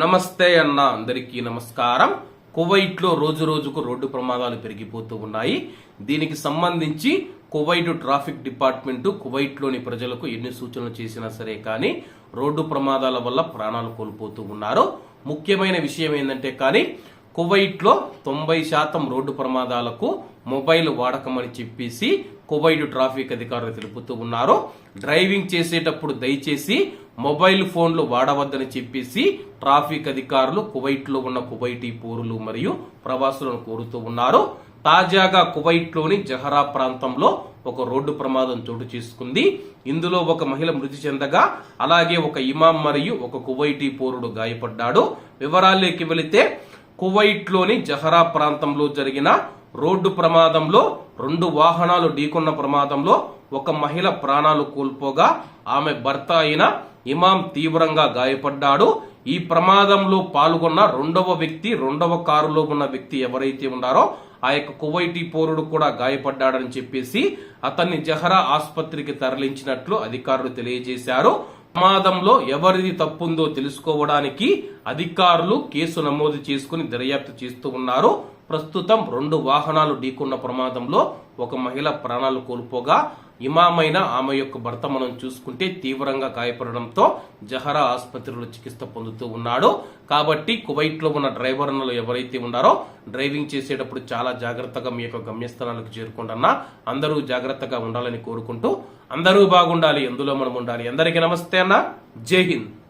నమస్తే అన్న అందరికీ నమస్కారం. కువైట్లో రోజు రోజుకు రోడ్డు ప్రమాదాలు పెరిగిపోతూ ఉన్నాయి. దీనికి సంబంధించి కువైట్ ట్రాఫిక్ డిపార్ట్మెంట్ కువైట్లోని ప్రజలకు ఎన్ని సూచనలు చేసినా సరే కానీ రోడ్డు ప్రమాదాల వల్ల ప్రాణాలు కోల్పోతూ ఉన్నారు. ముఖ్యమైన విషయం ఏంటంటే కానీ కువైట్లో తొంభై శాతం రోడ్డు ప్రమాదాలకు మొబైల్ వాడకమని చెప్పేసి కువైట్ ట్రాఫిక్ అధికారులు తెలుపుతూ ఉన్నారు. డ్రైవింగ్ చేసేటప్పుడు దయచేసి మొబైల్ ఫోన్లు వాడవద్దని చెప్పేసి ట్రాఫిక్ అధికారులు కువైట్లో ఉన్న కువైటీ పౌరులు మరియు ప్రవాసులను కోరుతూ ఉన్నారు. తాజాగా కువైట్లోని జహరా ప్రాంతంలో ఒక రోడ్డు ప్రమాదం చోటు చేసుకుంది. ఇందులో ఒక మహిళ మృతి చెందగా అలాగే ఒక ఇమాం మరియు ఒక కువైటీ పౌరుడు గాయపడ్డాడు. వివరాల్లోకి వెళితే కువైట్లోని జహరా ప్రాంతంలో జరిగిన రోడ్డు ప్రమాదంలో రెండు వాహనాలు ఢీకొన్న ప్రమాదంలో ఒక మహిళ ప్రాణాలు కోల్పోగా ఆమె భర్త అయిన ఇమాం తీవ్రంగా గాయపడ్డాడు. ఈ ప్రమాదంలో పాల్గొన్న రెండవ వ్యక్తి రెండవ కారులో ఉన్న వ్యక్తి ఎవరైతే ఉన్నారో ఆ యొక్క కువైటీ పౌరుడు కూడా గాయపడ్డాడని చెప్పేసి అతన్ని జహరా ఆసుపత్రికి తరలించినట్లు అధికారులు తెలియజేశారు. ప్రమాదంలో ఎవరిది తప్పుందో తెలుసుకోవడానికి అధికారులు కేసు నమోదు చేసుకుని దర్యాప్తు చేస్తూ ఉన్నారు. ప్రస్తుతం రెండు వాహనాలు ఢీకొన్న ప్రమాదంలో ఒక మహిళ ప్రాణాలు కోల్పోగా ఇమామైన ఆమె యొక్క భర్త మనం చూసుకుంటే తీవ్రంగా గాయపడడంతో జహరా ఆసుపత్రిలో చికిత్స పొందుతూ ఉన్నాడు. కాబట్టి కువైట్లో ఉన్న డ్రైవర్లు ఎవరైతే ఉన్నారో డ్రైవింగ్ చేసేటప్పుడు చాలా జాగ్రత్తగా మీ యొక్క గమ్యస్థానాలకు చేరుకుంటున్నా అందరూ జాగ్రత్తగా ఉండాలని కోరుకుంటూ అందరూ బాగుండాలి ఎందులో మనం ఉండాలి. అందరికీ నమస్తే అన్న. జై హింద్.